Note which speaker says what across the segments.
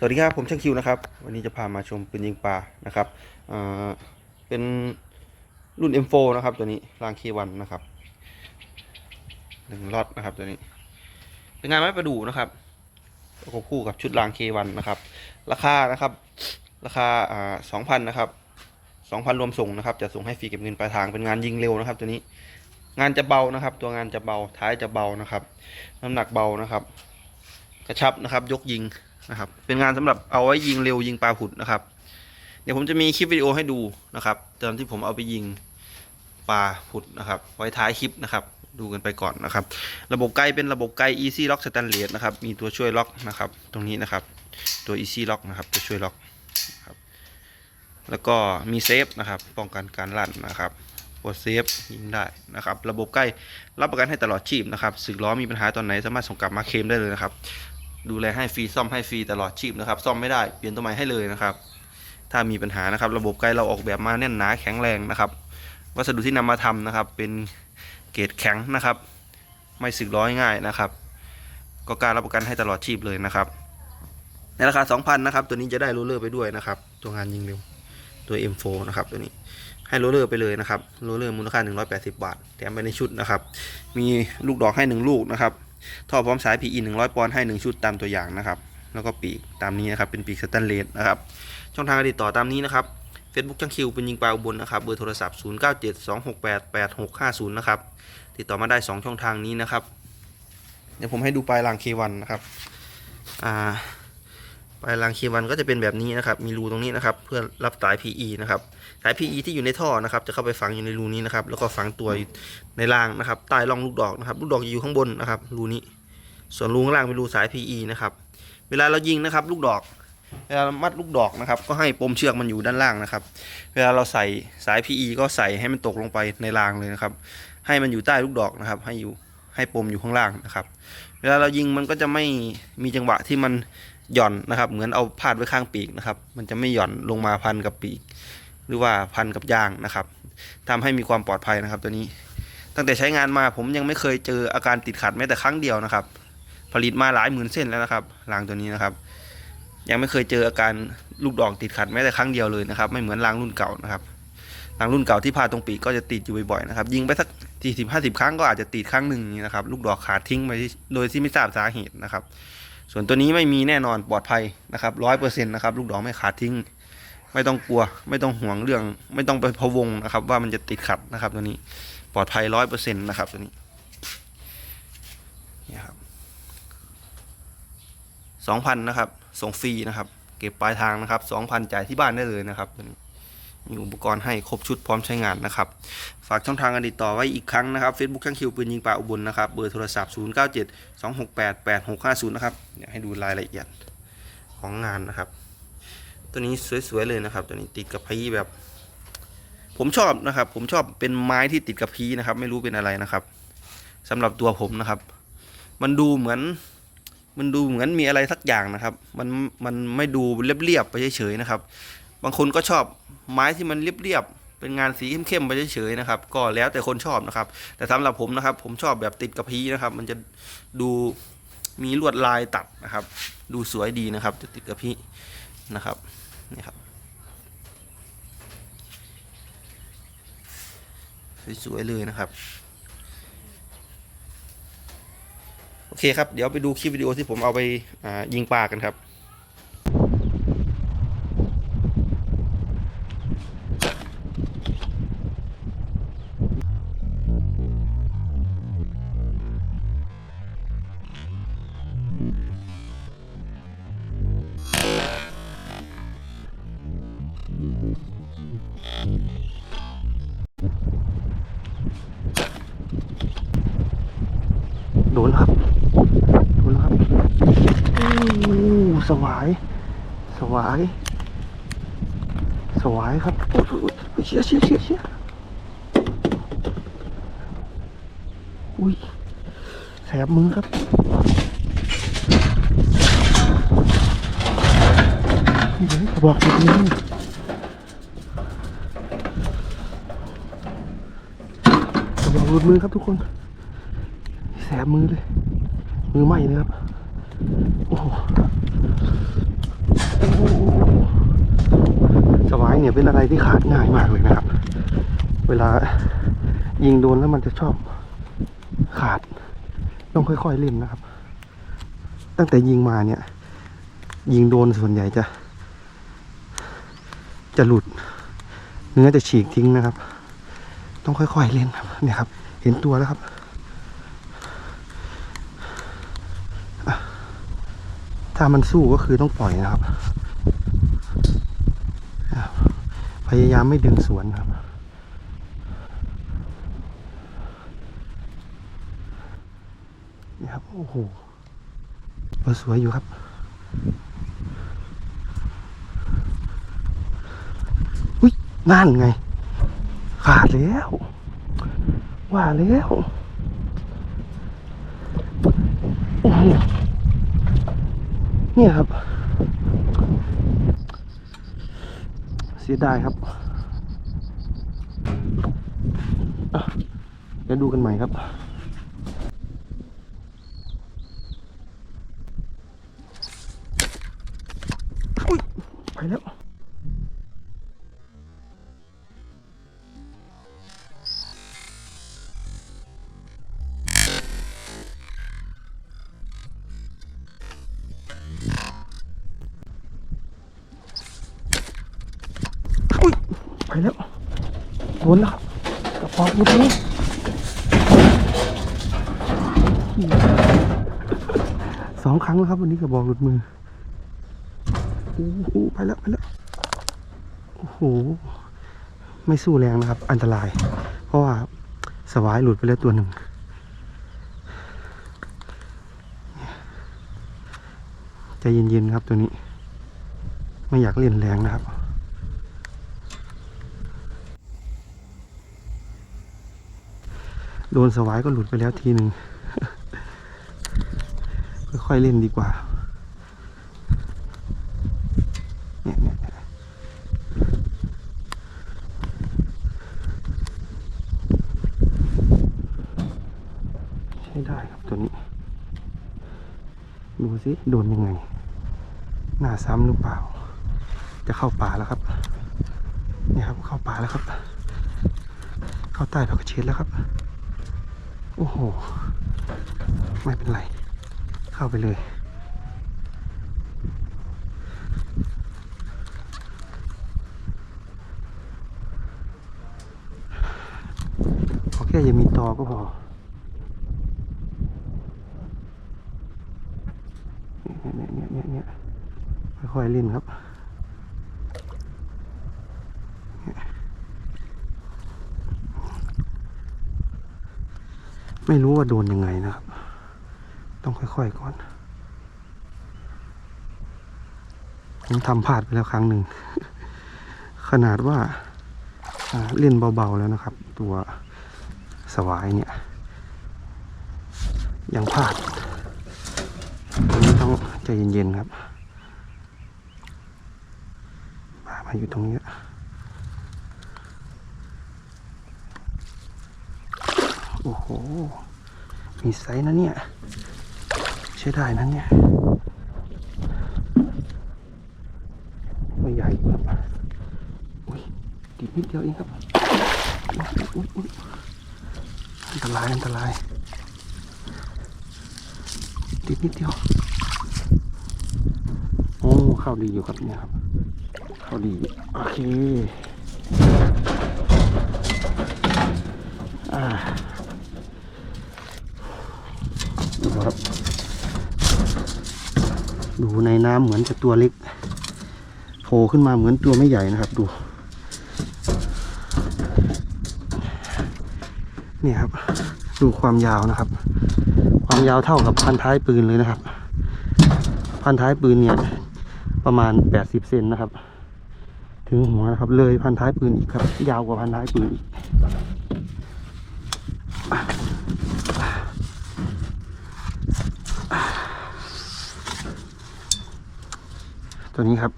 Speaker 1: สวัสดีครับ ผมช่างคิวนะครับ วันนี้จะพามาชมปืนยิงปลานะครับเป็นรุ่น M4 นะครับ ตัวนี้ราง K1 นะครับหนึ่งล็อตนะครับตัวนี้ เป็นงานไม้ประดู่นะครับประกบคู่กับชุดราง K1 นะครับ ราคานะครับ ราคาอ่าสองพันนะครับสองพันรวมส่งนะครับ จะส่งให้ฟรีเก็บเงินปลายทางเป็นงานยิงเร็วนะครับ ตัวนี้งานจะเบานะครับ ตัวงานจะเบาท้ายจะเบานะครับ น้ำหนักเบานะครับ กระชับนะครับ ยกยิง นะครับ เป็นงานสำหรับเอาไว้ยิงเร็วยิงปลาผุดนะครับ เดี๋ยวผมจะมีคลิปวิดีโอให้ดูนะครับ ตอนที่ผมเอาไปยิงปลาผุดนะครับ ไว้ท้ายคลิปนะครับ ดูกันไปก่อนนะครับ ระบบไกลเป็นระบบไกล Easy Lock Stainless นะครับ มีตัวช่วยล็อกนะครับ ตรงนี้นะครับ ตัว Easy Lock นะครับ ตัวช่วยล็อกครับ แล้วก็มีเซฟนะครับ ป้องกันการลั่นนะครับกดเซฟยิงได้นะครับ ระบบใกล้รับประกันให้ตลอดชีพนะครับสึกล้อมีปัญหาตอนไหนสามารถส่งกลับมาเคลมได้เลยนะครับ ดูแลให้ฟรีซ่อมให้ฟรีตลอดชีพนะครับซ่อมไม่ได้เปลี่ยนตัวใหม่ให้เลยนะครับ ถ้ามีปัญหานะครับ ระบบไกลเราออกแบบมาแน่นหนาแข็งแรงนะครับ วัสดุที่นำมาทำนะครับ เป็นเกรดแข็งนะครับ ไม่สึกร้อยง่ายนะครับ ก็การรับประกันให้ตลอดชีพเลยนะครับ ในราคา 2,000นะครับตัวนี้จะได้โรลเลอร์ไปด้วยนะครับตัวงานยิงเร็วตัว M4 นะครับตัวนี้ให้โรเลอร์ไปเลยนะครับโรเลอร์มูลค่า 180 บาท แถมไปในชุดนะครับ มีลูกดอกให้ 1 ลูกนะครับ ท่อพร้อมสาย PE 100 ปอนด์ให้ 1 ชุดตามตัวอย่างนะครับ แล้วก็ปีกตามนี้นะครับเป็นปีกสแตนเลสนะครับช่องทางการติดต่อตามนี้นะครับ Facebook ช่างคิวเป็นยิงปลาอุบลนะครับเบอร์โทรศัพท์ 0972688650 นะครับติดต่อมาได้ 2 ช่องทางนี้นะครับ เดี๋ยวผมให้ดูปลายราง K1 นะครับอ่า ปลายราง K1 ก็จะเป็นแบบนี้นะครับ มีรูตรงนี้นะครับ เพื่อรับสาย PE นะครับ สาย PE ที่อยู่ในท่อนะครับ จะเข้าไปฝังอยู่ในรูนี้นะครับ แล้วก็ฝังตัวอยู่ในรางนะครับ ใต้ร่องลูกดอกนะครับ ลูกดอกจะอยู่ข้างบนนะครับ รูนี้ ส่วนรูข้างล่างเป็นรูสาย PE นะครับ เวลาเรายิงนะครับ ลูกดอก เวลาเรามัดลูกดอกนะครับ ก็ให้ปมเชือกมันอยู่ด้านล่างนะครับ เวลาเราใส่สาย PE ก็ใส่ให้มันตกลงไปในรางเลยนะครับ ให้มันอยู่ใต้ลูกดอกนะครับ ให้อยู่ให้ปมอยู่ข้างล่างนะครับ เวลาเรายิงมันก็จะไม่มีจังหวะที่มัน หย่อนนะครับ เหมือนเอาพาดไว้ข้างปีกนะครับ มันจะไม่หย่อนลงมาพันกับปีก หรือว่าพันกับยางนะครับทำให้มีความปลอดภัยนะครับ ตัวนี้ ตั้งแต่ใช้งานมาผมยังไม่เคยเจออาการติดขัดแม้แต่ครั้งเดียวนะครับ ผลิตมาหลายหมื่นเส้นแล้วนะครับรางตัวนี้นะครับ ยังไม่เคยเจออาการลูกดอกติดขัดแม้แต่ครั้งเดียวเลยนะครับ ไม่เหมือนรางรุ่นเก่านะครับรางรุ่นเก่าที่พาดตรงปีกก็จะติดอยู่บ่อยๆนะครับ ยิงไปสักสี่สิบห้าสิบครั้งก็อาจจะติดครั้งหนึ่งนี่นะครับ ลูกดอกขาดทิ้งไปโดยที่ไม่ทราบสาเหตุนะครับ ส่วนตัวนี้ไม่มีแน่นอนปลอดภัยนะครับร้อยเปอร์เซ็นต์นะครับลูกดอกไม่ขาดทิ้ง ไม่ต้องกลัว ไม่ต้องห่วงเรื่อง ไม่ต้องไปพะวงนะครับ ว่ามันจะติดขัดนะครับ ตัวนี้ปลอดภัยร้อยเปอร์เซ็นต์นะครับตัวนี้นี่ครับสองพันนะครับส่งฟรีนะครับ เก็บปลายทางนะครับสองพันจ่ายที่บ้านได้เลยนะครับตัวนี้ มีอุปกรณ์ให้ครบชุดพร้อมใช้งานนะครับ ฝากช่องทางการติดต่อไว้อีกครั้งนะครับ Facebook ช่างคิวปืนยิงปลาอุบลนะครับเบอร์โทรศัพท์ 0 9 7 2 6 8 8 6 5 0 นะครับเดี๋ยวให้ดูรายละเอียดของงานนะครับ ตัวนี้สวยๆเลยนะครับ ตัวนี้ติดกับพีแบบ ผมชอบนะครับ ผมชอบเป็นไม้ที่ติดกับพีนะครับ ไม่รู้เป็นอะไรนะครับสำหรับตัวผมนะครับ มันดูเหมือนมันดูเหมือนมีอะไรสักอย่างนะครับ มันมันไม่ดูเรียบๆไปเฉยๆนะครับ บางคนก็ชอบไม้ที่มันเรียบๆเป็นงานสีเข้มๆไปเฉยๆนะครับ ก็แล้วแต่คนชอบนะครับ แต่สำหรับผมนะครับ ผมชอบแบบติดกับพีนะครับ มันจะดูมีลวดลายตัดนะครับ ดูสวยดีนะครับจะติดกับพีนะครับนี่ครับสวยๆเลยนะครับโอเคครับ เดี๋ยวไปดูคลิปวิดีโอที่ผมเอาไปยิงปลากันครับ สวาย สวาย สวายครับโอ้โหเชี่ยเชี่ยเชี่ยเชี่ยอุ้ยแสบมือครับนี่เลยกระบอกติดมือกระบอกหลุดมือครับทุกคน แสบมือเลย มือไหม้เลยครับ โอ้โห เนี่ยเป็นอะไรที่ขาดง่ายมากเลยนะครับ เวลายิงโดนแล้วมันจะชอบขาด ต้องค่อยๆเล่นนะครับ ตั้งแต่ยิงมาเนี่ย ยิงโดนส่วนใหญ่จะ จะหลุด เนื้อจะฉีกทิ้งนะครับ ต้องค่อยๆเล่นครับเนี่ยครับ เห็นตัวแล้วครับถ้ามันสู้ก็คือต้องปล่อยนะครับอะ พยายามไม่ดึงสวนครับ นี่ครับ โอ้โหสวยอยู่ครับอุ้ยนั่นไง ขาดแล้ว ว่าแล้วโอ้โหเนี่ยครับ สียดายครับเดี๋ยวดูกันใหม่ครับ โดนแล้วครับกระเป๋าหลุดมือสองครั้งแล้วครับ วันนี้กระบอกหลุดมือโอ้โหไปแล้วไปแล้วโอ้โหไม่สู้แรงนะครับ อันตราย เพราะว่าสวายหลุดไปแล้วตัวหนึ่งใจเย็นๆครับตัวนี้ ไม่อยากเล่นแรงนะครับ โดนสวายก็หลุดไปแล้วทีหนึ่งค่อยๆเล่นดีกว่าเนี่ยเนี่ยใช้ได้ครับตัวนี้ ดูสิโดนยังไง หน้าซ้ำหรือเปล่า จะเข้าป่าแล้วครับเนี่ยครับเข้าป่าแล้วครับ เข้าใต้ผักกระเช็ดแล้วครับ โอ้โห ไม่เป็นไร เข้าไปเลยขอแค่อย่ามีตอก็พอเนี่ยเนี่ยเนี่ยเนี่ยค่อยๆเล่นครับ ไม่รู้ว่าโดนยังไงนะครับ ต้องค่อยๆก่อน ผมทำพลาดไปแล้วครั้งหนึ่ง ขนาดว่าเล่นเบาๆแล้วนะครับ ตัวสวายเนี่ย ยังพลาดตรงนี้ต้องใจเย็นๆครับมาอยู่ตรงนี้ อ้โห มีไซส์นะเนี่ย ใช้ได้นะเนี่ยไม่ใหญ่ครับอุ้ยติดนิดเดียวเองครับอันตรายอันตรายติดนิดเดียว โอ้เข้าดีอยู่ครับเนี่ยครับ เข้าดี โอเค อ่า ดูครับ ดูในน้ำเหมือนจะตัวเล็กโผล่ขึ้นมาเหมือนตัวไม่ใหญ่นะครับ ดูเนี่ยครับ ดูความยาวนะครับ ความยาวเท่ากับพันท้ายปืนเลยนะครับ พันท้ายปืนเนี่ย ประมาณแปดสิบเซนนะครับ ถึงหัวนะครับ เลยพันท้ายปืนอีกครับ ยาวกว่าพันท้ายปืนอีก ตัวนี้ครับ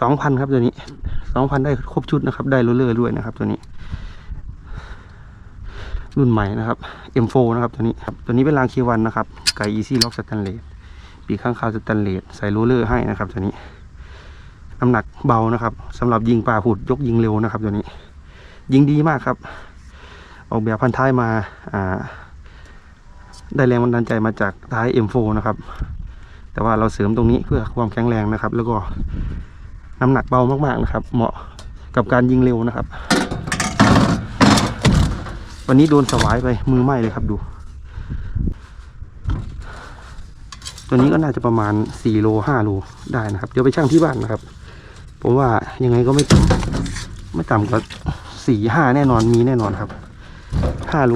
Speaker 1: สองพันครับตัวนี้สองพันได้ครบชุดนะครับ ได้โรลเลอร์ด้วยนะครับ ตัวนี้ รุ่นใหม่นะครับ M4 นะครับตัวนี้ครับตัวนี้เป็นรางคีวันนะครับไก่ Easy Lock สแตนเลสปีข้างคาวสแตนเลสใส่โรเลอร์ให้นะครับ ตัวนี้น้ำหนักเบานะครับสำหรับยิงปลาผุดยกยิงเร็วนะครับ ตัวนี้ ยิงดีมากครับ ออกแบบพันท้ายมาอ่าได้แรงบันดาลใจมาจากท้าย M4 นะครับ แต่ว่าเราเสริมตรงนี้เพื่อความแข็งแรงนะครับ แล้วก็น้ำหนักเบามากๆนะครับ เหมาะกับการยิงเร็วนะครับ วันนี้โดนสวายไปมือไหม้เลยครับดู ตัวนี้ก็น่าจะประมาณ4โล5โลได้นะครับ เดี๋ยวไปชั่งที่บ้านนะครับ ผมว่ายังไงก็ไม่ต่ำไม่ต่ำกว่าสี่ห้าแน่นอนมีแน่นอนครับห้าโล